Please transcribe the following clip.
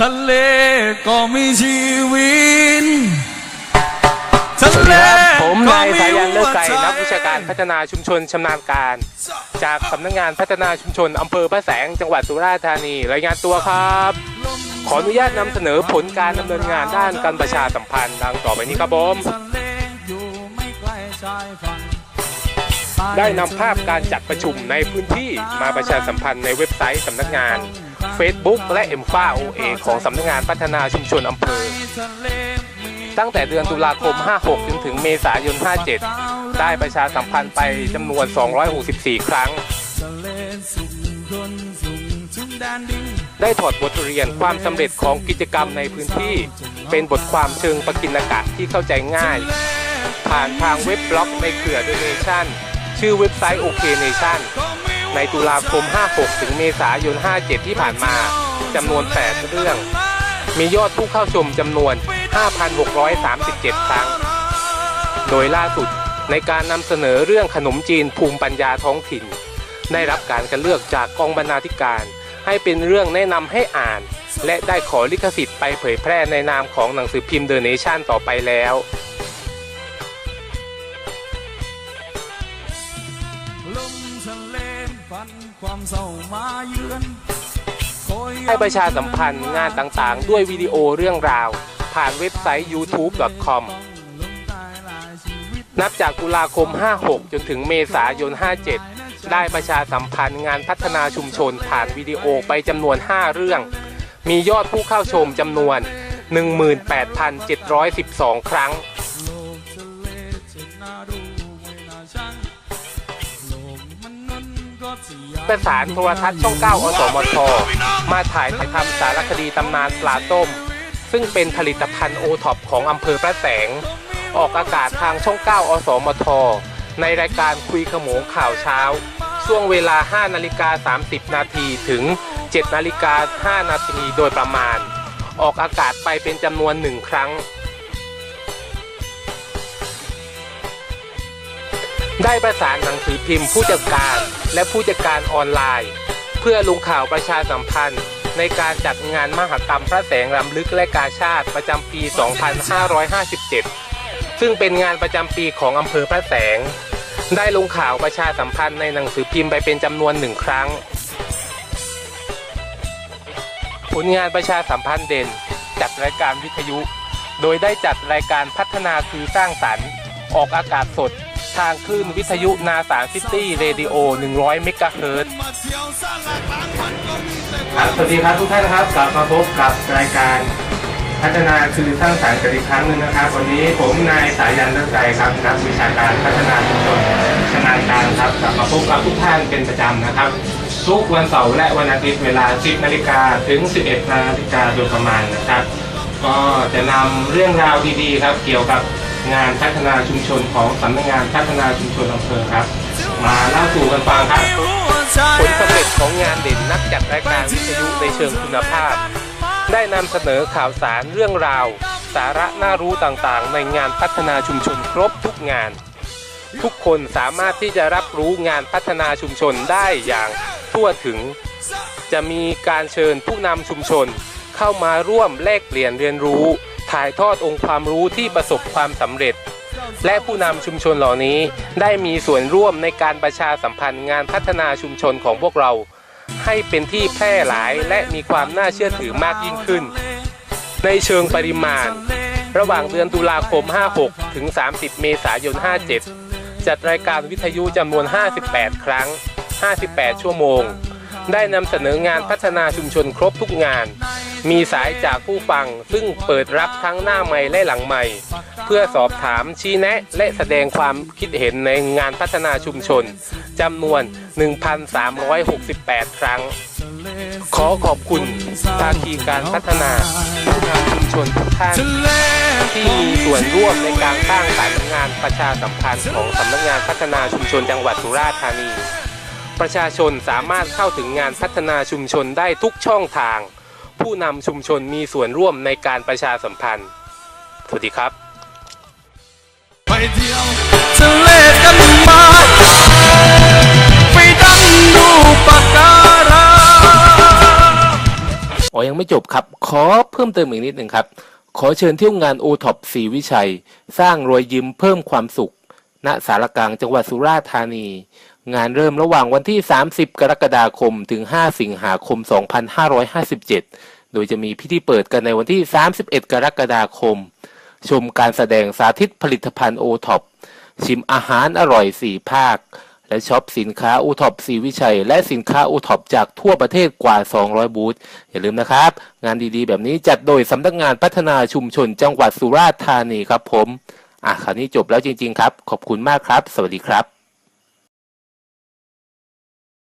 ทะเลก็มีชีวิตทะเลดีครับผมนายสายันเลิศไก่หัวใจนักวิชาการพัฒนาชุมชนชำนาญการ จากสำนักงานพัฒนาชุมชนอำเภอพระแสงจังหวัดสุราษฎร์ธานีรายงานตัวครับ ขออนุญาตนำเสนอผลการดำเนินงานด้านการประชาสัมพันธ์ดังต่อไปนี้ครับผมทะเลอมได้นำภาพการจัดประชุมในพื้นที่มาประชาสัมพันธ์ในเว็บไซต์สำนักงาน Facebook และ m f a OA ของสำนักงานพัฒนาชุมชนอำเภอ ตั้งแต่เดือนตุลาคม 56 จนถึงเมษายน 57 ได้ประชาสัมพันธ์ไปจำนวน 264 ครั้ง ได้ถอดบทเรียนความสำเร็จของกิจกรรมในพื้นที่ เป็นบทความเชิงประกินกะที่เข้าใจง่าย ผ่านทางเว็บบล็อกในเครือ Donation ชื่อเว็บไซต์ OK Nation ในตุลาคม 56 ถึงเมษายน 57 ที่ผ่านมาจำนวน 8 เรื่อง มียอดผู้เข้าชมจำนวน 5,637 ครั้ง โดยล่าสุดในการนำเสนอเรื่องขนมจีนภูมิปัญญาท้องถิ่น ได้รับการคัดเลือกจากกองบรรณาธิการ ให้เป็นเรื่องแนะนำให้อ่าน และได้ขอลิขสิทธิ์ไปเผยแพร่ในนามของหนังสือพิมพ์ The Nation ต่อไปแล้ว ให้ประชาสัมพันธ์งานต่างๆ ด้วยวิดีโอเรื่องราว ผ่านเว็บไซต์ youtube.com นับจากตุลาคม 56 จนถึงเมษายน 57 ได้ประชาสัมพันธ์งานพัฒนาชุมชนผ่านวิดีโอไปจำนวน 5 เรื่อง มียอดผู้เข้าชมจำนวน 18,712 ครั้ง ประสานโทรทัศน์ช่อง 9 อสมท มาถ่ายทำสารคดีตำนานปลาต้ม ซึ่งเป็นผลิตภัณฑ์โอท็อปของอำเภอพระแสง ออกอากาศทางช่อง 9 อสมท ในรายการคุยขโมงข่าวเช้า ช่วงเวลา 5 นาฬิกา 30 นาทีถึง 7 นาฬิกา 5 นาทีโดยประมาณ ออกอากาศไปเป็นจำนวนหนึ่งครั้งได้ประสานหนังสือพิมพ์ผู้จัดการ และผู้จัดการออนไลน์ เพื่อลงข่าวประชาสัมพันธ์ ในการจัดงานมหกรรมพระแสงรำลึกและกาชาติประจำปี 2557 ซึ่งเป็นงานประจำปีของอำเภอพระแสง ได้ลงข่าวประชาสัมพันธ์ในหนังสือพิมพ์ไปเป็นจำนวนหนึ่งครั้ง ผลงานประชาสัมพันธ์เด่น จัดรายการวิทยุ โดยได้จัดรายการพัฒนาคือสร้างสรรค์ ออกอากาศสด ทางคลื่นวิทยุนาสารซิตี้เรดิโอ 100 เมกะเฮิรตซ์มาเที่ยวสร้างหลักฐานมันก็มีแต่ครับสวัสดีครับทุกท่านนะครับ กลับมาพบกับรายการพัฒนาคือสร้างสรรค์กันอีกครั้งหนึ่งนะครับ วันนี้ผมนายสายันเลิศใจครับนักวิชาการพัฒนาชุมชนชำนาญการครับ กลับมาพบกับทุกท่านเป็นประจำนะครับ ทุกวันเสาร์และวันอาทิตย์เวลา 10 นาฬิกาถึง 11 นาฬิกาโดยประมาณนะครับ ก็จะนำเรื่องราวดีๆครับ เกี่ยวกับ งานพัฒนาชุมชนของสำนักงานพัฒนาชุมชนอำเภอครับ มาเล่าสู่กันฟังครับ ผลสำเร็จของงานเด่นนักจัดรายการวิทยุในเชิงคุณภาพ ได้นำเสนอข่าวสารเรื่องราว สาระน่ารู้ต่างๆ ในงานพัฒนาชุมชนครบทุกงาน ทุกคนสามารถที่จะรับรู้งานพัฒนาชุมชนได้อย่างทั่วถึง จะมีการเชิญผู้นำชุมชน เข้ามาร่วมแลกเปลี่ยนเรียนรู้ ถ่ายทอดองค์ความรู้ที่ประสบความสำเร็จ และผู้นำชุมชนเหล่านี้ได้มีส่วนร่วมในการประชาสัมพันธ์งานพัฒนาชุมชนของพวกเรา ให้เป็นที่แพร่หลายและมีความน่าเชื่อถือมากยิ่งขึ้น ในเชิงปริมาณ ระหว่างเดือนตุลาคม 56 ถึง 30 เมษายน 57 จัดรายการวิทยุจำนวน 58 ครั้ง 58 ชั่วโมง ได้นำเสนองานพัฒนาชุมชนครบทุกงาน มีสายจากผู้ฟัง ซึ่งเปิดรับทั้งหน้าไม้และหลังไม้เพื่อสอบถามชี้แนะและแสดงความคิดเห็นในงานพัฒนาชุมชนจำนวน 1,368 ครั้ง ขอขอบคุณภาคีการพัฒนาผู้นำชุมชนทุกท่านที่มีส่วนร่วมในการสร้างสรรค์งานประชาสัมพันธ์ของสำนักงานพัฒนาชุมชนจังหวัดสุราษฎร์ธานี ประชาชนสามารถเข้าถึงงานพัฒนาชุมชนได้ทุกช่องทาง ผู้นำชุมชนมีส่วนร่วมในการประชาสัมพันธ์ สวัสดีครับ ไปเที่ยวทะเลกันมาไปดังดูปะการังอ๋อยังไม่จบครับ ขอเพิ่มเติมอีกนิดหนึ่งครับ ขอเชิญเที่ยวงานโอท็อปสีวิชัย สร้างรอยยิ้มเพิ่มความสุข ณสารกลางจังหวัดสุราษฎร์ธานีงานเริ่มระหว่างวันที่ 30 กรกฎาคม ถึง 5 สิงหาคม 2557 โดยจะมีพิธีเปิดกันในวันที่ 31 กรกฎาคม ชมการแสดงสาธิตผลิตภัณฑ์โอท็อปชิมอาหารอร่อย 4 ภาค และช็อปสินค้าโอท็อปสีวิชัย และสินค้าโอท็อปจากทั่วประเทศกว่า 200 บูธอย่าลืมนะครับ งานดีๆ แบบนี้จัดโดยสำนักงานพัฒนาชุมชนจังหวัดสุราษฎร์ธานีครับผม อะคราวนี้จบแล้วจริง ๆ ครับ ขอบคุณมากครับ สวัสดีครับ